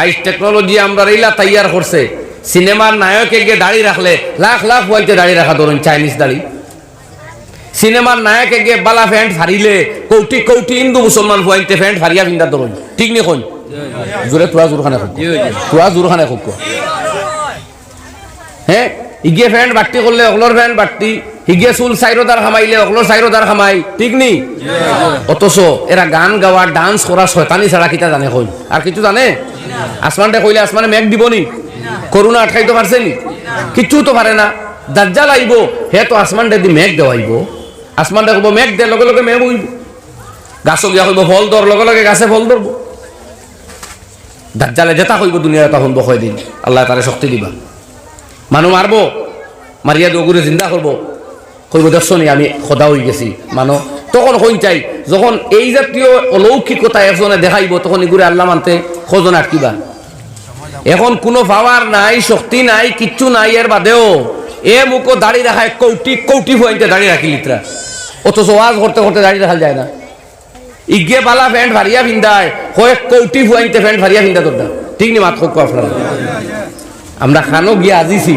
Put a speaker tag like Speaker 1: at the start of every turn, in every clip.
Speaker 1: আইস technology আমরা রেলা তৈয়ার করছে। সিনেমার নায়কে গিয়ে দাড়ি রাখলে লাখ লাখ বলতে দাড়ি রাখা ধরুন, চাইনিজ দাড়ি। সিনেমার নায়কে গিয়ে বালা ফ্যান্ট ফারিলে কৌটি কৌটি হিন্দু মুসলমান ফুয়াইতে ফ্যান্ট ফারিয়া ফিন্দা ধরুন। ঠিক নি কই জোরে তোরা জোর খানে তোরা জোর খানে খুব হ্যাঁ ইগে ফ্যান্ট বাট্টি করলে অকলোর ফ্যান্ট বাট্টি। হিগে চুল চাইরোদার খামাইলে অকলোর চাইরোদার খামাই ঠিক নি? অথচ এরা গান গাওয়া ডান্স করা শয়তানি ছাড়া কিতা জানে কই আর কিছু জানে? আসমানটা কইলে আসমানে মেঘ দিব নি? করোনা আটকাইতে পারছে নি? কিচ্ছু তো পারে না। দাজ্জাল আইব হে তো আসমানটা দি মেঘ দেওয়াইব আসমানটা কব, মেঘ দে, লগে লগে মেঘ হইব গাছ গিয়া কইব, ফল ধর লগে লগে গাছে ফল ধরবো দাজ্জালে যেটা কইব, দুনিয়া তখন বকয় দিন আল্লাহ তারে শক্তি দিবা। মানুষ মারবো মারিয়া দৌগুরে জিন্দা করব কইব দর্শনী আমি সদা হয়ে গেছি। মানো, তখন হইন চাই, যখন এই জাতীয় অলৌকিকতা একজনে দেখাইব, তখন এগুলো আল্লাহ মানতে খোঁজন আটকিবা এখন কোনো পাওয়ার নাই, শক্তি নাই, কিচ্ছু নাই এর বাদেও, এ মুখো দাড়ি রাখায় কৌটি কৌটি হইতে দাড়ি রাখি লিত্রা অথচ ওয়াজ করতে করতে দাড়ি রাখা যায় না। ইগে বালা ফ্যান্ট ভারিয়া ভিন্দায় কয়েক কৌটি ফুয়াইতে ফ্যান্ট ভারিয়া ভিন্দা তোরটা ঠিক নি মাত হোক আপনারা আমরা খানো গিয়ে আজিছি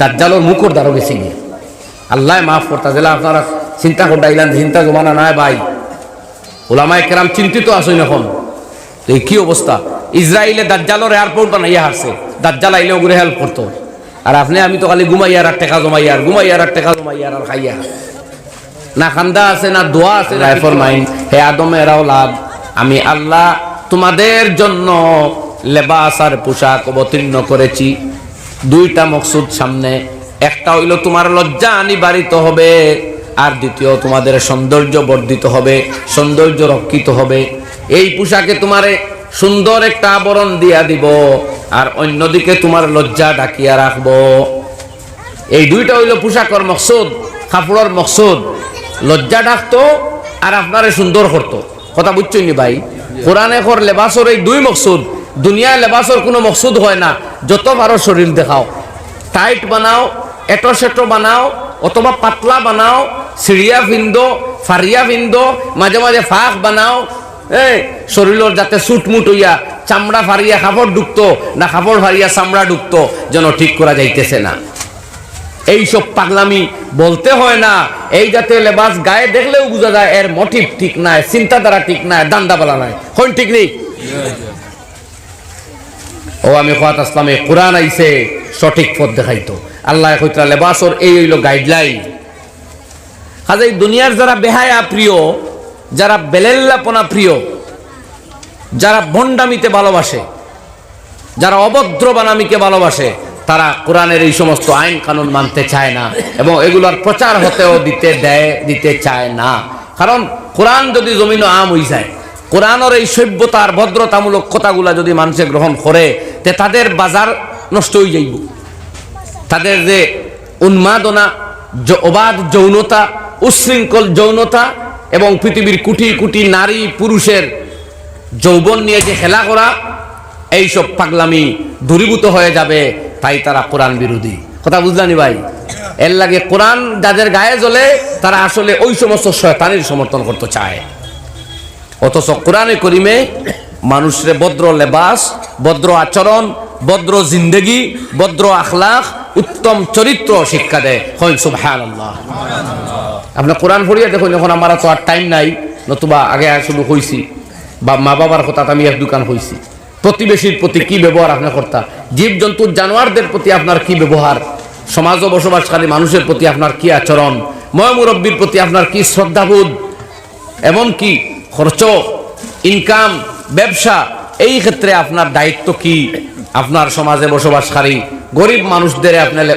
Speaker 1: দাজ্জালোর মুখর দ্বারও গেছি গিয়ে। আল্লাহ মাফ করতা জেলা আপনারা চিন্তা করতে আইলান চিন্তা জমানা নাই ভাই। ওলামায় কেরাম চিন্তিত আসুন এখন। তো এই কি অবস্থা? ইসরায়েলে দাজ্জালোর এয়ারপোর্ট বানাইয়া হারছে। দাজ্জাল আইলে ওগুলো হেল্প করতো। আর আপনি আমি তো খালি ঘুমাইয়ার আর টেকা জমাইয়ার ঘুমাইয়ার আর টেকা জমাইয়ার আর খাইয়া। না খান্দা আছে না দোয়া আছে লাইফর মাইন্ড হে আদমের লাভ আমি আল্লাহ তোমাদের জন্য লেবাস আর পোশাক অবতীর্ণ করেছি। দুইটা মকসুদ সামনে। একটা হইল তোমার লজ্জা নিবারিত হবে, আর দ্বিতীয় তোমাদের সৌন্দর্য বর্ধিত হবে, সৌন্দর্য রক্ষিত হবে। এই পোশাকে তোমারে সুন্দর একটা আবরণ দিয়া দিব, আর অন্যদিকে তোমার লজ্জা ডাকিয়া রাখব। এই দুইটা হইল পোশাকর মকসুদ, কাপড়ের মকসুদ। লজ্জা ডাকতো, আর আপনারে সুন্দর করতো। কথা বুঝছ নি ভাই? কোরআনে কর লেবাসর এই দুই মকসুদ, দুনিয়ায় লেবাসর কোনো মকসুদ হয় না। যত পারো শরীর দেখাও। টাইট বানাও এটো সেটো বানাও, অথবা পাতলা বানাও সিঁড়িয়া ফিন্দো ফারিয়া ফিন্দো মাঝে মাঝে ফাঁক বানাও। এই শরীরের যাতে সুটমুট হইয়া চামড়া ফারিয়া কাপড় ঢুকতো না কাপড় ফারিয়া চামড়া ঢুকতো যেন ঠিক করা যাইতেছে না। এইসব পাগলামি বলতে হয় না। এই জাতীয় লেবাস গায়ে দেখলেও বোঝা যায় এর মোটিভ ঠিক নাই চিন্তাধারা ঠিক নাই দান্দাবালা নাই। হন ঠিক নেই ও আমি খোয়াত আসলামে কোরআন আইছে, সঠিক পথ দেখাইতো। আল্লাহ কইতরা লেবাসর এই হইল গাইডলাইন কাজে দুনিয়ার যারা বেহায়া প্রিয়, যারা বেলেল্লাপনা প্রিয়, যারা ভণ্ডামিতে ভালোবাসে, যারা অভদ্র বানামিকে ভালোবাসে, তারা কোরআনের এই সমস্ত আইন কানুন মানতে চায় না এবং এগুলোর প্রচার হতেও দিতে দেয়, দিতে চায় না। কারণ কোরআন যদি জমিন আম হয়ে যায় কোরআনের এই সভ্যতার ভদ্রতামূলক কথাগুলা যদি মানুষে গ্রহণ করে, তে তাদের বাজার নষ্ট হয়ে যাইব। তাদের যে উন্মাদনা অবাধ যৌনতা উশৃঙ্খল যৌনতা এবং পৃথিবীর কোটি কোটি নারী পুরুষের যৌবন নিয়ে যে খেলা করা, এইসব পাগলামি দূরীভূত হয়ে যাবে, তাই তারা কোরআন বিরোধী। কথা বুঝলানি ভাই? এর লাগে কোরআন যাদের গায়ে জ্বলে, তারা আসলে ওই সমস্ত শয়তানের সমর্থন করতে চায়। অথচ কোরআনে করিমে মানুষের ভদ্র লেবাস ভদ্র আচরণ ভদ্র জিন্দেগি ভদ্র আখলাখ, উত্তম চরিত্র শিক্ষা দেয়। হয় সুবহান আল্লাহ আপনার কোরআন পড়িয়া দেখুন, এখন আমার তো আর টাইম নাই, নতুবা আগে শুধু হইছি। বা মা বাবার কথা আমি এক দোকান হইছি। প্রতিবেশীর প্রতি কি ব্যবহার আপনি কর্তা? জীব জন্তুর জানোয়ারদের প্রতি আপনার কি ব্যবহার? সমাজ বসবাসকারী মানুষের প্রতি আপনার কি আচরণ? ময়মুরব্বীর প্রতি আপনার কি শ্রদ্ধাবোধ? এমনকি খরচ ইনকাম ব্যবসা, এই ক্ষেত্রে আপনার দায়িত্ব কি? আপনার সমাজে বসবাসকারী, গরিব মানুষদের আপনার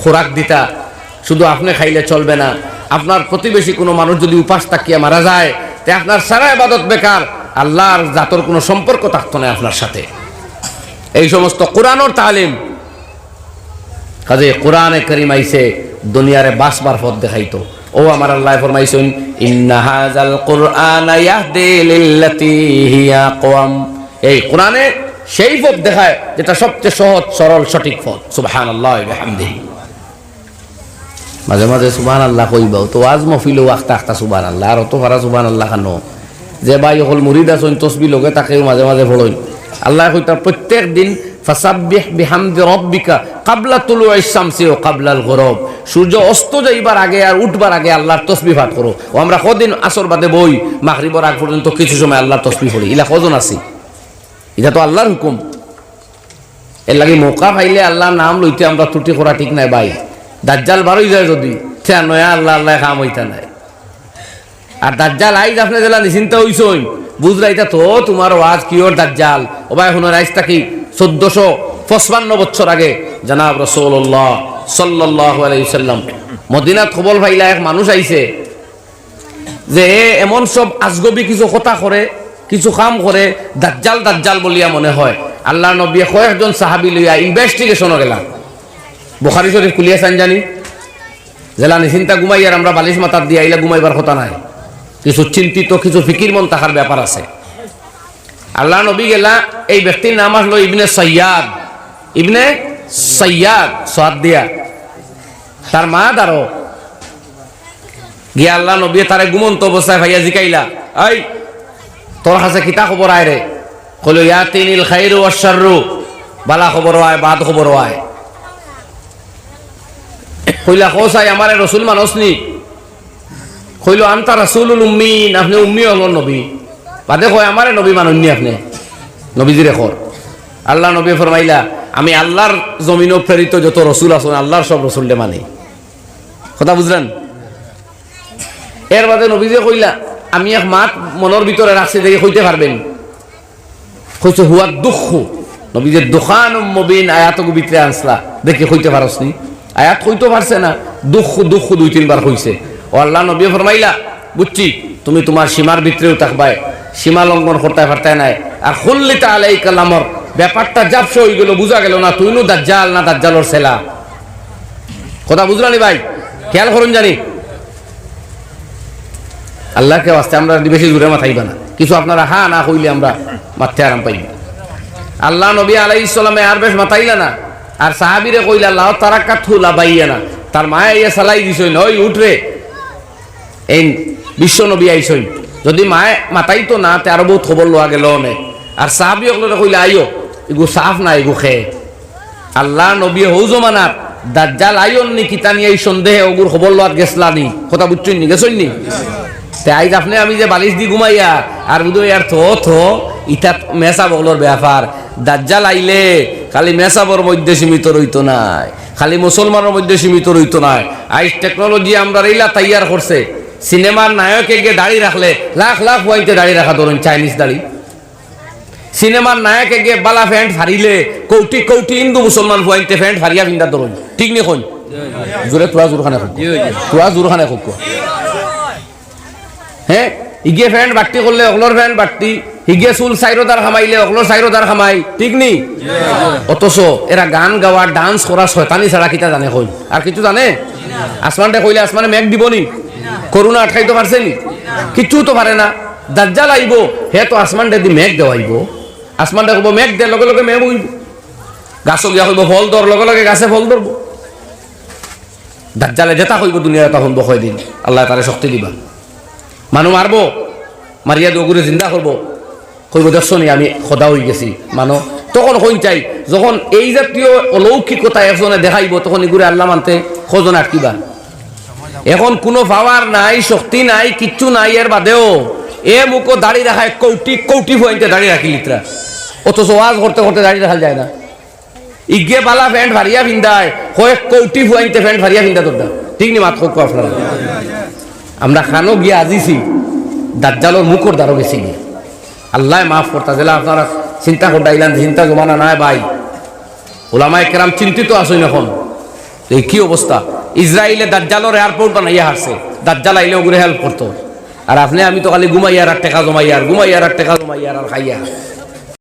Speaker 1: খোরাক দিতা, শুধু আপনি খাইলে চলবে না। আপনার প্রতিবেশী কোনো মানুষ যদি উপাস তাকিয়ে মারা যায়, তে আপনার সারা আবাদত বেকার, আল্লাহর জাতর কোনো সম্পর্ক থাকতো না আপনার সাথে। এই সমস্ত কোরআনর তালিম। কাজে কোরআনে করিম আইছে দুনিয়ারে বাসবার পথ দেখাইতো। ও আমার আল্লাহ ফরমাইছেন, ইন্না হাযাল কুরআন ইয়াহদি লিল্লাতি হিয়া আকওয়াম এই কোরআনে সেই পথ দেখায় যেটা সবচেয়ে সহজ, সরল, সঠিক পথ। সুবহানাল্লাহ বিহামদিহি। মাঝে মাঝে সুবহানাল্লাহ কইবাও, তো আজ মফিলো আখতা আখতা সুবহানাল্লাহ, আর অত ফারা সুবহানাল্লাহ খানো যে ভাই অকল মুরিদ আছেন, তসবি লগে তাকেও মাঝে মাঝে ফড়ইন আল্লাহ হইতা প্রত্যেক দিন ফাসাব্বিহ বিহামদি রব্বিকা কাবলা তুলু শামসি ও কাবলাল গরব। সূর্য অস্ত যাইবার আগে আর উঠবার আগে আল্লাহর তসবি পাঠ করো। ও আমরা কদিন আসর বাদে বই, মাগরিবর আগ পর্যন্ত কিছু সময় আল্লাহর তসবি পড়ি। ইলা কজন আছি? এটা তো আল্লাহর হুকুম। এর লাগে মৌকা পাইলে আল্লাহর নাম লইতে আমরা ত্রুটি করা ঠিক নাই ভাই। দাজ্জাল বারোই যায় যদি। সে নয়া আল্লাহ আল্লাহ কাম হইতা নাই। আর দাজ্জাল আইজ আপনি জেলা নিশ্চিন্ত হইছই। বুঝলা এটা তো, তোমার ওয়াজ কিওর দাজ্জাল? ও ভাই হুনার আইজ থাকি চোদ্দশো পঁচপান্ন বছর আগে, জানাব রসৌল্লাহ সাল্লাহ আলাইসাল্লাম মদিনাত খবর ভাইলা এক মানুষ আইছে, যে এমন সব আজগবি কিছু কথা করে, কিছু কাম করে, দাজ্জাল দাজ্জাল বলিয়া মনে হয়। আল্লাহ নবী কয়েকজন সাহাবি লইয়া ইনভেস্টিগেশনও গেলাম। বুখারি শরীফ খুলিয়াছেন জানি। জেলা নিচিন্তা ঘুমাইয়ার আমরা বালিশ মাতার দিয়ে আইলে ঘুমাইবার কথা নাই। কিছু চিন্তিত, কিছু ফিকির মন থাকার ব্যাপার আছে। আল্লাহ নবী গেলা, এই ব্যক্তির নাম আসলো ইবনে সৈয়াদ ইবনে সৈয়াদ সাদ দিয়া। তার মা দারো। গিয়া আল্লাহ নবী তারে ঘুমন্ত অবস্থায় ভাইয়া জিকাইলা, এই, তোর কাছে কিতা খবর আয় রে? কইল, ইয়া তিনিল খাইরু ওয়াশাররু বালা খবর আয়, বাদ খবর আয়। কইলা কোসাই আমারে রসুল মানুষ নি কইল, আন্তা রাসুলুল উম্মিন উম্মি হল নবী। বাদে কয়, আমারে নবী মানুননি আপনি? নবীজিরে খর আল্লাহ নবী ফরমাইলা, আমি আল্লাহর জমিনও প্রেরিত যত রসুল আছেন, আল্লাহর সব রসুললে মানে। কথা বুঝলেন? এর বাদে নবীজে কইলা, আমি এক মাত মনের ভিতরে রাখছি দেখে কইতে পারবেন। কইছে হুয়া দুঃখ। নবীজের দোকান মবিন আয়াত ভিতরে আনসলা দেখে কইতে পারস নি আয়াত কইতে পারছে না। দুঃখ দুঃখ দুই তিনবার কইছে। ও আল্লাহ নবী ফরমাইলা বুঝছি তুমি তোমার সীমার ভিতরেও থাকবাই। সীমা লঙ্ঘন করতে পারতে নাই। আর খুললিতে আলাই কালামর ব্যাপারটা জাপসে হয়ে গেল, বুঝা গেল না তুই নু দাজ্জাল না দাজ্জালর সেলা কথা বুঝলানি ভাই? খেয়াল করুন জানি। আল্লাহকে আসতে আমরা বেশি দূরে মাথাইবা না। কিছু আপনারা হা না কইলে আমরা মাথে আরাম পাইব। আল্লাহ নবী আলাই ইসলামে আর বেশ মাথাইলা না। আর সাহাবিরে কইলা আল্লাহ তারা কাথুলা বাইয়া না। তার মায়া ইয়া সালাই দিছই নই উঠরে এই বিশ্ব নবী আইসই যদি মায়ে মাতাইতো না, তে আরও বহুত খবর লোয়া গেল নে? আর সাহাবি অকলে কইলা আইও এগু সাফ না এগু খে। আল্লাহ নবী হৌ জমানার দাজ্জাল আইন নি কিতানি এই সন্দেহে ওগুর খবর লোয়াত গেছলা নি? কথা বুঝছই নি, গেছই নি? তে আইজ আপনি আমি যে বালিশ দি ঘুমাইয়া আর বুধ ইয়ার থ, থো ইটা মেসা বগলোর ব্যাপার দাজ্জাল আইলে, খালি মেসাবর মধ্যে সীমিত রইতো নাই, খালি মুসলমানের মধ্যে সীমিত রইতো নাই। আইজ টেকনোলজি আমরা রেইলা তৈয়ার করছে সিনেমার নায়কে গিয়ে দাড়ি রাখলে লাখ লাখ ওয়াইতে দাড়ি রাখা ধরুন চাইনিজ দাড়ি। সিনেমার নায়কে গিয়ে বালা ফ্যান্ট ফারিলে কৌটি কৌটি হিন্দু মুসলমান ফুয়াইতে ফ্যান্ট ফারিয়া বিন্দা ধরুন। ঠিক নি কই জোরে তোরা জোর খানে তোরা জোর খানে খুব হ্যাঁ ইগে ফ্যান্ট বাট্টি করলে অকলোর ফ্যান্ট বাট্টি হিগে চুল চাইরোদার খামাইলে অকলোর চাইরোদার খামাই ঠিক নি? অথচ এরা গান গাওয়া ডান্স করা শয়তানি ছাড়া কিতা জানে কই আর কিছু জানে? আসমানটা কইলে আসমানে মেঘ দিব নি করোনা আটকাইতে পারছে নি? কিচ্ছু তো পারে না। দাজ্জাল আইব, হে তো আসমানটা দি মেঘ দেওয়াইব আসমানটা কব মেঘ দে লগে লগে মেঘ হইব গাছ গিয়া কইব, ফল ধর লগে লগে গাছে ফল ধরব। দাজ্জালে যেটা কইব দুনিয়া তখন বকয় দিন আল্লাহ তারে শক্তি দিবা। মানুষ মারবো, মারিয়া দগুরে জিন্দা করব। কইব, দেখছ নি, আমি সদা হয়ে গেছি। মানুষ তখন হইন চাই, যখন এই জাতীয় অলৌকিকতা একজনে দেখাইব, তখন এগুলো আল্লাহ মানতে খোঁজন আটকিবা? এখন কোনো পাওয়ার নাই, শক্তি নাই, কিচ্ছু নাই এর বাদেও। এ মুখো দাড়ি রাখায় কৌটি কৌটি হইতে দাড়ি রাখি লিত্রা অথচ ওয়াজ করতে করতে দাড়ি রাখা যায় না। ইগে বালা প্যান্ট ভারিয়া ভিন্দায় কয়েক কৌটি ফুয়াইতে প্যান্ট ভারিয়া ভিন্দা তোরটা ঠিক নি মাত হোক আপনারা আমরা খানো গিয়ে আজিছি দাজ্জালোর মুখর দ্বারও গেছি গিয়ে। আল্লাহ মাফ করতা জেলা আপনারা চিন্তা করতাইলেন চিন্তা জমানা নাই ভাই। ওলামায় কেরাম চিন্তিত আসুন এখন। এই কি অবস্থা ইসরায়েলে দাজ্জালোর এয়ারপোর্ট বানাইয়া হারছে। দাজ্জাল আইলে ওগুলো হেল্প করতো। আর আপনি, আমি তো খালি ঘুমাইয়ার আর টেকা জমাইয়ার ঘুমাইয়ার আর টেকা জমাইয়ার আর খাইয়া।